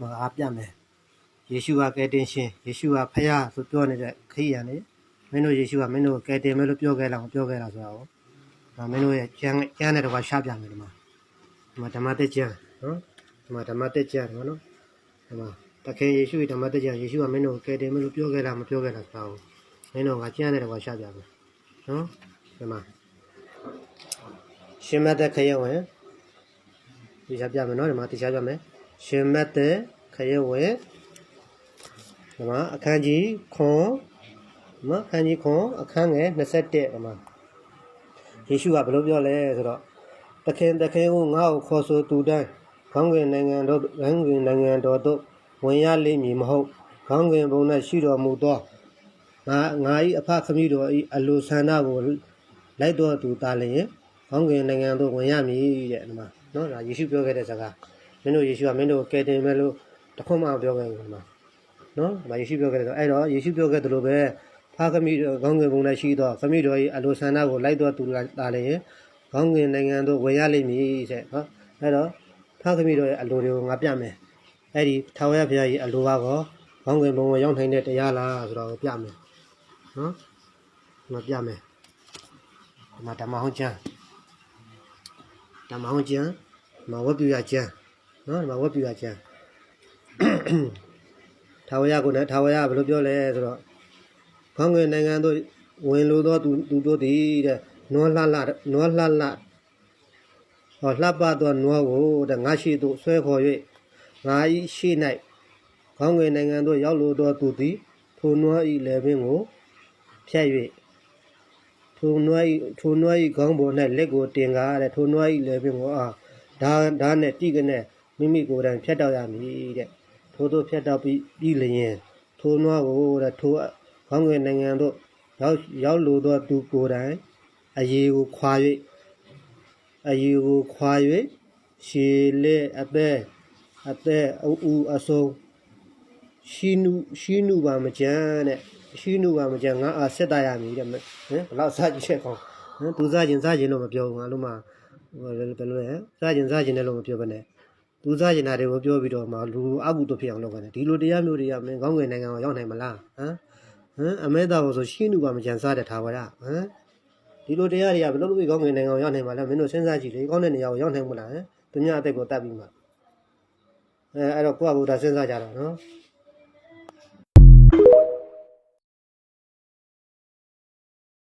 မအားပြမယ်ယေရှုကကယ်တင်ရှင်ယေရှုကဖခင်ဆိုပြောနေတဲ့ခရိယာနေမင်းတို့ယေရှုကမင်းတို့ကိုကယ်တင်မယ်လို့ပြောခဲ့လားမပြောခဲ့လားဆိုတာကိုဒါမင်းတို့ရဲ့ကျမ်းကျမ်းတဲ့တော့ရှာပြမယ်ဒီမှာဒီမှာဓမ္မတက်ကျမ်းနော်ဒီမှာဓမ္မတက်ကျမ်းနော်ဒီမှာတခင်ယေရှုရဲ့ဓမ္မတက်ကျမ်းယေရှုကမင်းတို့ကိုကယ်တင်မယ်လို့ပြောခဲ့လားမပြောခဲ့လားဆိုတာကိုမင်းတို့ကကျမ်းတဲ့တော့ရှာပြမယ်နော်ဒီမှာရှင်မတ်တဲ့ခရစ်ဝင် ဒီရှာပြမယ်နော်ဒီမှာတရားပြမယ်ရှင်မတ်တဲ့ခရစ်ဝင်ဒီမှာအခန်းကြီးခွန်ဒီမှာအခန်းကြီးခွန်အခန်းငယ်21ဒီမှာယေရှုကဘယ်လိုပြောလဲဆိုတော့တခင်တခင်ကိုငါ့ကိုခေါ်ဆိုသူတိုင်းခေါင်းငင်နိုင်ငံတော်ခေါင်းငင်နိုင်ငံတော်သို့ဝင်ရလိမ့်မည်မဟုတ်ခေါင်းငင်ဘုံ၌ရှိတော်မူသောငါငါ၏အဖခမည်းတော်၏အလိုဆန္ဒကိုလိုက်တော်သူတာလျင်ခေါင်းငင်နိုင်ငံသို့ဝင်ရမည်တဲ့ဒီမှာ နော်ဒါယေရှုပြောခဲ့တဲ့စကားမင်းတို့ယေရှုကမင်းတို့ကိုကယ်တင်မယ်လို့တစ်ခွန်းမှမပြောခဲ့ဘူးဒီမှာနော်။ဒါယေရှုပြောခဲ့တယ်ဆိုအဲ့တော့ယေရှုပြောခဲ့တယ်လို့ပဲဖာခမီခေါင်းငယ်ပုံနဲ့ရှိတော့ခမီတော်၏အလိုဆန္ဒကိုလိုက်တော့သူလာလေရင်ခေါင်းငယ်နိုင်ငံတို့ဝင်ရလိမ့်မည်တဲ့နော်။အဲ့တော့ဖာခမီတော်ရဲ့အလိုတွေကိုငါပြမယ်။အဲ့ဒီထာဝရဘုရားရဲ့အလိုကတော့ခေါင်းငယ်ပုံဝင်ရောက်နိုင်တဲ့တရားလားဆိုတော့ပြမယ်။နော်။မပြမယ်။ဒီမှာဓမ္မဟောင်းကျမ်း ဓမ္မဟောင်းကျမ်းဒီမှာဝတ်ပြရကျမ်းနော်ဒီမှာဝတ်ပြရကျမ်းထာဝရကိုလည်းထာဝရကဘယ်လိုပြောလဲဆိုတော့ခေါင်းငယ်နိုင်ငံတို့ဝင်လိုသောသူသူတို့သည်တဲ့နွားလှလှနွားလှလှဟောလှပသောနွားကိုတဲ့ငါရှိသို့ဆွဲခေါ်၍ငါဤရှိ၌ခေါင်းငယ်နိုင်ငံတို့ရောက်လိုသောသူသည်ထိုနွားဤလည်းပင်ကိုဖြတ်၍ ထိုနွားဤထိုနွားဤခေါင်းပေါ်၌လက်ကိုတင်ကားတဲ့ထိုနွားဤလည်းပင်ကိုအာဒါဒါနဲ့တိကနေမိမိကိုယ်တိုင်ဖြတ်တော့ရမည်တဲ့ထို့သို့ဖြတ်တောက်ပြီးပြီးလျင်ထိုနွားကိုတဲ့ထိုခေါင်းငယ်နိုင်ငံတို့ရောက်ရောက်လိုသောသူကိုယ်တိုင်အယေကိုခွာ၍အယေကိုခွာ၍ရှေလက်အသက်အသက်အူအူအစုံရှိနုရှိနုပါမကြမ်းတဲ့ ရှိနုပါမကြမ်းငါအားဆက်တရမည်တဲ့ဟမ်ဘယ်တော့စားကြည့်ချက်ကောင်းဟမ်သူစားခြင်းစားခြင်းလို့မပြောဘူးငါလုံးမဟိုဘယ်လိုလဲစားခြင်းစားခြင်းလည်းလို့မပြောဘဲနဲ့သူစားကျင်တာတွေကိုပြောပြီးတော့မှလူအကုသို့ဖြစ်အောင်လုပ်ရတယ်ဒီလိုတရားမျိုးတွေကမင်းကောင်းငယ်နိုင်ငံကိုရောက်နိုင်မလားဟမ်ဟမ်အမဲသားကိုဆိုရှင်းလူပါမကြံစားတဲ့ထားပါလားဟမ်ဒီလိုတရားတွေကဘယ်လိုလုပ်ပြီးကောင်းငယ်နိုင်ငံကိုရောက်နိုင်မှာလဲမင်းတို့စဉ်းစားကြည့်လေကောင်းတဲ့နေရာကိုရောက်နိုင်မလားဟမ်သူများအသက်ကိုတတ်ပြီးမှအဲအဲ့တော့ကိုယ့်အကူဒါစဉ်းစားကြတော့နော်